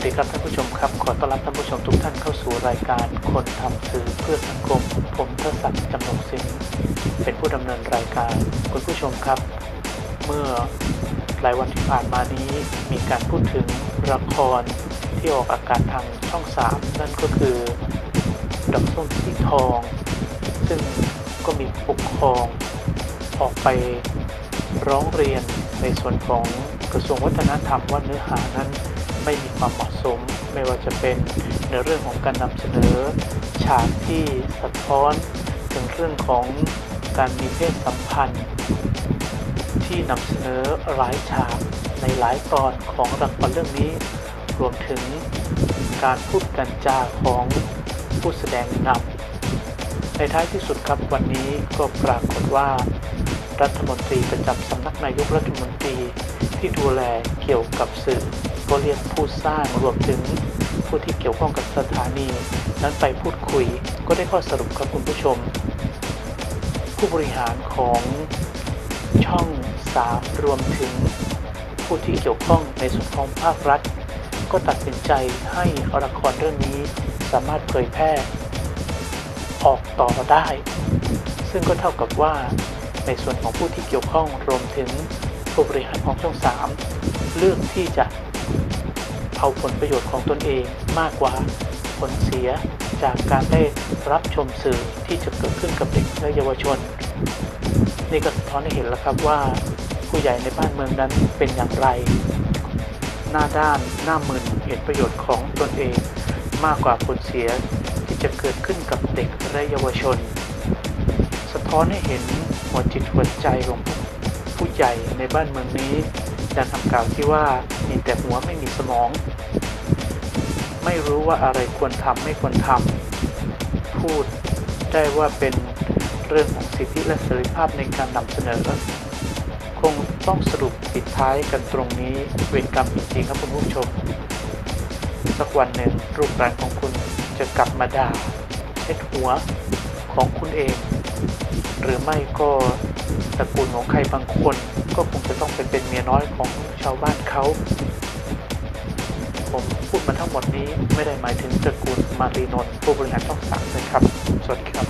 วัสดีครับท่านผู้ชมครับ ขอต้อนรับท่านผู้ชมทุกท่านเข้าสู่รายการคนทำสื่อเพื่อสังคม ผมทศศักดิ์จำนงสิงเป็นผู้ดำเนินรายการ คุณผู้ชมครับ เมื่อหลายวันที่ผ่านมานี้มีการพูดถึงละครที่ออกอากาศทางช่อง3นั่นก็คือดอกส้มสีทอง ซึ่งก็มีปกครองออกไปร้องเรียนในส่วนของกระทรวงวัฒนธรรมว่าเนื้อหานั้น ไม่มีความเหมาะสม ไม่ว่าจะเป็นในเรื่องของการนำเสนอ ฉากที่สะท้อนถึงเรื่องของการมีเพศสัมพันธ์ ที่นำเสนอหลายฉากในหลายตอนของละครเรื่องนี้ รวมถึงการพูดกันจาของผู้แสดงนำในท้ายที่สุดครับวันนี้ก็ปรากฏว่ารัฐมนตรีประจำสำนักนายกรัฐมนตรีที่ดูแลเกี่ยวกับสื่อ ก็เรียกผู้สร้างรวมถึงผู้ที่เกี่ยวข้องกับสถานี นั้นไปพูดคุย ก็ได้ข้อสรุปครับคุณผู้ชม ผู้บริหารของช่อง 3 รวมถึงผู้ที่เกี่ยวข้องในส่วนของภาครัฐ ก็ตัดสินใจให้ละครเรื่องนี้สามารถเผยแพร่ ออกต่อได้ ซึ่งก็เท่ากับว่าในส่วนของผู้ที่เกี่ยวข้องรวมถึงผู้บริหารของช่อง 3 เลือกที่จะ เอาผลประโยชน์ของตนเองมากกว่าผลเสียจากการได้รับชมสื่อที่จะเกิดขึ้นกับเด็กและเยาวชน นี่ก็สะท้อนให้เห็นแล้วครับว่า ผู้ใหญ่ในบ้านเมืองนั้นเป็นอย่างไร หน้าด้านหน้ามึนเห็นประโยชน์ของตนเอง มากกว่าผลเสียที่จะเกิดขึ้นกับเด็กและเยาวชน สะท้อนให้เห็นหัวจิตหัวใจของผู้ใหญ่ในบ้านเมืองนี้ ดังคำกล่าวที่ว่ามีแต่หัวไม่มีสมอง ไม่รู้ว่าอะไรควรทำไม่ควรทำพูดได้ว่าเป็นเรื่องของสิทธิและเสรีภาพในการนำเสนอ คงต้องสรุปปิดท้ายกันตรงนี้เวรกรรมจริงๆครับคุณผู้ชม สักวันหนึ่งรูปร่างของคุณจะกลับมาด่าเช็ดหัวของคุณเอง หรือไม่ก็ตระกูลของใครบางคน ก็คงจะต้องไปเป็นเมียน้อยของชาวบ้านเขา ผมพูดมาทั้งหมดนี้ไม่ได้หมายถึงตระกูลมารีนนท์ผู้บริหารช่องสามนะครับ สวัสดีครับ